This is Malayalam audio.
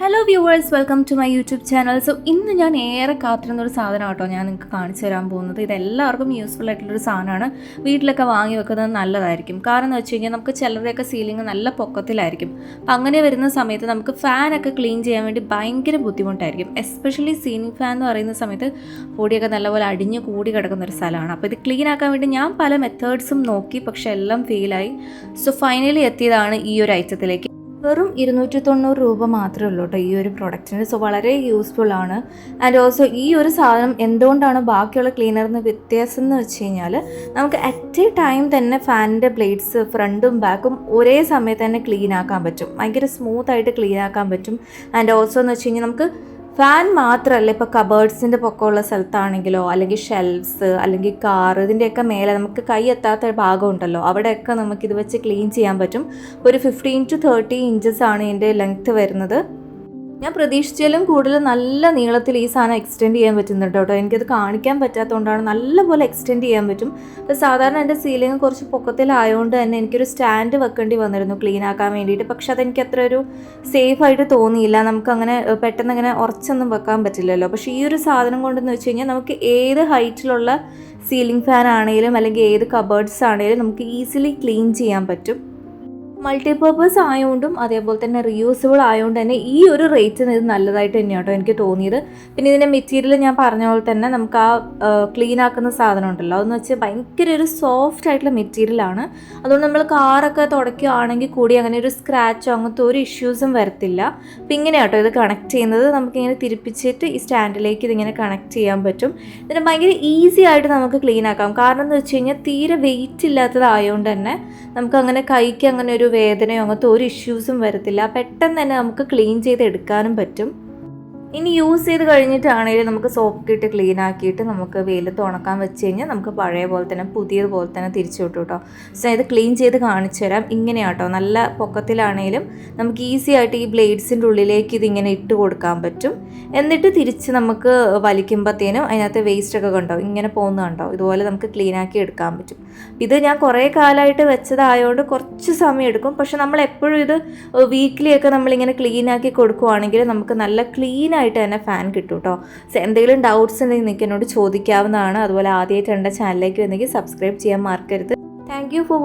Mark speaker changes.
Speaker 1: Hello viewers welcome to my YouTube channel so ഇന്ന് ഞാൻ ഏറെ കാത്തിരുന്ന ഒരു സാധനം കേട്ടോ ഞാൻ നിങ്ങൾക്ക് കാണിച്ചു തരാൻ പോകുന്നത്. ഇത് എല്ലാവർക്കും യൂസ്ഫുൾ ആയിട്ടുള്ളൊരു സാധനമാണ്. വീട്ടിലൊക്കെ വാങ്ങി വെക്കുന്നത് നല്ലതായിരിക്കും. കാരണം എന്ന് വെച്ച് കഴിഞ്ഞാൽ നമുക്ക് ചിലരുടെയൊക്കെ സീലിംഗ് നല്ല പൊക്കത്തിലായിരിക്കും. അപ്പം അങ്ങനെ വരുന്ന സമയത്ത് നമുക്ക് ഫാനൊക്കെ ക്ലീൻ ചെയ്യാൻ വേണ്ടി ഭയങ്കര ബുദ്ധിമുട്ടായിരിക്കും. എസ്പെഷ്യലി സീലിംഗ് ഫാൻ എന്ന് പറയുന്ന സമയത്ത് പൊടിയൊക്കെ നല്ലപോലെ അടിഞ്ഞു കൂടി കിടക്കുന്ന ഒരു സ്ഥലമാണ്. അപ്പോൾ ഇത് ക്ലീൻ ആക്കാൻ വേണ്ടി ഞാൻ പല മെത്തേഡ്സും നോക്കി പക്ഷേ എല്ലാം ഫെയിലായി സോ ഫൈനലി എത്തിയതാണ് ഈ ഒരു ഐറ്റത്തിലേക്ക് വെറും ഇരുന്നൂറ്റി തൊണ്ണൂറ് രൂപ മാത്രമേ ഉള്ളൂ കേട്ടോ ഈ ഒരു പ്രൊഡക്റ്റിന് സോ വളരെ യൂസ്ഫുൾ ആണ്. ആൻഡ് ഓൾസോ ഈ ഒരു സാധനം എന്തുകൊണ്ടാണ് ബാക്കിയുള്ള ക്ലീനറിന് വ്യത്യാസം എന്ന് വെച്ച് കഴിഞ്ഞാൽ നമുക്ക് അറ്റ് എ ടൈം തന്നെ ഫാനിന്റെ ബ്ലേഡ്സ് ഫ്രണ്ടും ബാക്കും ഒരേ സമയത്ത് തന്നെ ക്ലീൻ ആക്കാൻ പറ്റും. ഭയങ്കര സ്മൂത്ത് ആയിട്ട് ക്ലീൻ ആക്കാൻ പറ്റും. ആൻഡ് ഓൾസോ എന്ന് വെച്ച് കഴിഞ്ഞാൽ നമുക്ക് ഫാൻ മാത്രമല്ല ഇപ്പോൾ കബേർഡ്സിന്റെ പൊക്കമുള്ള സ്ഥലത്താണെങ്കിലോ അല്ലെങ്കിൽ ഷെൽഫ്സ് അല്ലെങ്കിൽ കാർ ഇതിന്റെയൊക്കെ മേലെ നമുക്ക് കൈ എത്താത്ത ഭാഗം ഉണ്ടല്ലോ. അവിടെയൊക്കെ ഇത് വെച്ച് ക്ലീൻ ചെയ്യാൻ പറ്റും. ഒരു ഫിഫ്റ്റീൻ ടു തേർട്ടി ഇഞ്ചസ് ആണ് ഇതിന്റെ ലെങ്ത് വരുന്നത്. ഞാൻ പ്രതീക്ഷിച്ചാലും കൂടുതൽ നല്ല നീളത്തിൽ ഈ സാധനം എക്സ്റ്റെൻഡ് ചെയ്യാൻ പറ്റുന്നുണ്ട് കേട്ടോ. എനിക്കത് കാണിക്കാൻ പറ്റാത്തതുകൊണ്ടാണ് നല്ലപോലെ എക്സ്റ്റെൻഡ് ചെയ്യാൻ പറ്റും. അപ്പോൾ സാധാരണ എന്റെ സീലിംഗ് കുറച്ച് പൊക്കത്തിലായതുകൊണ്ട് തന്നെ എനിക്കൊരു സ്റ്റാൻഡ് വെക്കേണ്ടി വന്നിരുന്നു ക്ലീൻ ആക്കാൻ വേണ്ടിയിട്ട്. പക്ഷെ അതെനിക്ക് അത്ര ഒരു സേഫ് ആയിട്ട് തോന്നിയില്ല. നമുക്കങ്ങനെ പെട്ടെന്ന് അങ്ങനെ ഉറച്ചൊന്നും വെക്കാൻ പറ്റില്ലല്ലോ. പക്ഷേ ഈ ഒരു സാധനം കൊണ്ടെന്ന് വെച്ച് കഴിഞ്ഞാൽ നമുക്ക് ഏത് ഹൈറ്റിലുള്ള സീലിംഗ് ഫാൻ ആണെങ്കിലും അല്ലെങ്കിൽ ഏത് കബേർഡ്സ് ആണെങ്കിലും നമുക്ക് ഈസിലി ക്ലീൻ ചെയ്യാൻ പറ്റും. മൾട്ടിപർപ്പസ് ആയതുകൊണ്ടും അതേപോലെ തന്നെ റിയൂസബിൾ ആയതുകൊണ്ട് തന്നെ ഈ ഒരു റേറ്റിന് ഇത് നല്ലതായിട്ട് തന്നെയാണ് കേട്ടോ എനിക്ക് തോന്നിയത്. പിന്നെ ഇതിന്റെ മെറ്റീരിയൽ ഞാൻ പറഞ്ഞ പോലെ തന്നെ നമുക്ക് ആ ക്ലീൻ ആക്കുന്ന സാധനം ഉണ്ടല്ലോ. അതെന്ന് വെച്ചാൽ ഭയങ്കര ഒരു സോഫ്റ്റ് ആയിട്ടുള്ള മെറ്റീരിയലാണ് അതുകൊണ്ട് നമ്മൾ കാറൊക്കെ തുടയ്ക്കുകയാണെങ്കിൽ കൂടി അങ്ങനെ ഒരു സ്ക്രാച്ചോ അങ്ങനത്തെ ഒരു ഇഷ്യൂസും വരത്തില്ല. അപ്പം ഇങ്ങനെ കേട്ടോ ഇത് കണക്ട് ചെയ്യുന്നത്. നമുക്കിങ്ങനെ തിരിപ്പിച്ചിട്ട് ഈ സ്റ്റാൻഡിലേക്ക് ഇതിങ്ങനെ കണക്ട് ചെയ്യാൻ പറ്റും. ഇതിന് ഭയങ്കര ഈസി ആയിട്ട് നമുക്ക് ക്ലീൻ ആക്കാം. കാരണം എന്ന് വെച്ച് കഴിഞ്ഞാൽ തീരെ വെയിറ്റ് ഇല്ലാത്തതായതുകൊണ്ട് തന്നെ നമുക്ക് അങ്ങനെ കൈക്ക് അങ്ങനെ ഒരു വേദനയോ അങ്ങനത്തെ ഒരു ഇഷ്യൂസും വരത്തില്ല. പെട്ടെന്ന് തന്നെ നമുക്ക് ക്ലീൻ ചെയ്ത് എടുക്കാനും പറ്റും. ഇനി യൂസ് ചെയ്ത് കഴിഞ്ഞിട്ടാണെങ്കിലും നമുക്ക് സോപ്പ് ഇട്ട് ക്ലീൻ ആക്കിയിട്ട് നമുക്ക് വെയിലത്ത് ഉണക്കാൻ വെച്ച് കഴിഞ്ഞാൽ നമുക്ക് പഴയ പോലെ തന്നെ പുതിയതുപോലെ തന്നെ തിരിച്ചു വിട്ടു കേട്ടോ. സോ ഇത് ക്ലീൻ ചെയ്ത് കാണിച്ചു തരാം. ഇങ്ങനെയാട്ടോ നല്ല പൊക്കത്തിലാണെങ്കിലും നമുക്ക് ഈസി ആയിട്ട് ഈ ബ്ലേഡ്സിന്റെ ഉള്ളിലേക്ക് ഇതിങ്ങനെ ഇട്ട് കൊടുക്കാൻ പറ്റും. എന്നിട്ട് തിരിച്ച് നമുക്ക് വലിക്കുമ്പോഴത്തേനും അതിനകത്ത് വേസ്റ്റൊക്കെ കണ്ടോ? ഇങ്ങനെ പോകുന്ന കണ്ടോ? ഇതുപോലെ നമുക്ക് ക്ലീൻ ആക്കി എടുക്കാൻ പറ്റും. ഇത് ഞാൻ കുറേ കാലമായിട്ട് വെച്ചതായതുകൊണ്ട് കുറച്ച് സമയം എടുക്കും. പക്ഷെ നമ്മൾ എപ്പോഴും ഇത് വീക്കിലിയൊക്കെ നമ്മളിങ്ങനെ ക്ലീൻ ആക്കി കൊടുക്കുവാണെങ്കിൽ നമുക്ക് നല്ല ക്ലീൻ ആയിട്ട് തന്നെ ഫാൻ കിട്ടും കേട്ടോ എന്തെങ്കിലും ഡൗട്ട്സ് ഉണ്ടെങ്കിൽ നിങ്ങൾക്ക് എന്നോട് ചോദിക്കാവുന്നതാണ്. അതുപോലെ ആദ്യമായിട്ട് എന്റെ ചാനലിലേക്ക് വന്നെങ്കിൽ സബ്സ്ക്രൈബ് ചെയ്യാൻ മറക്കരുത്. Thank you for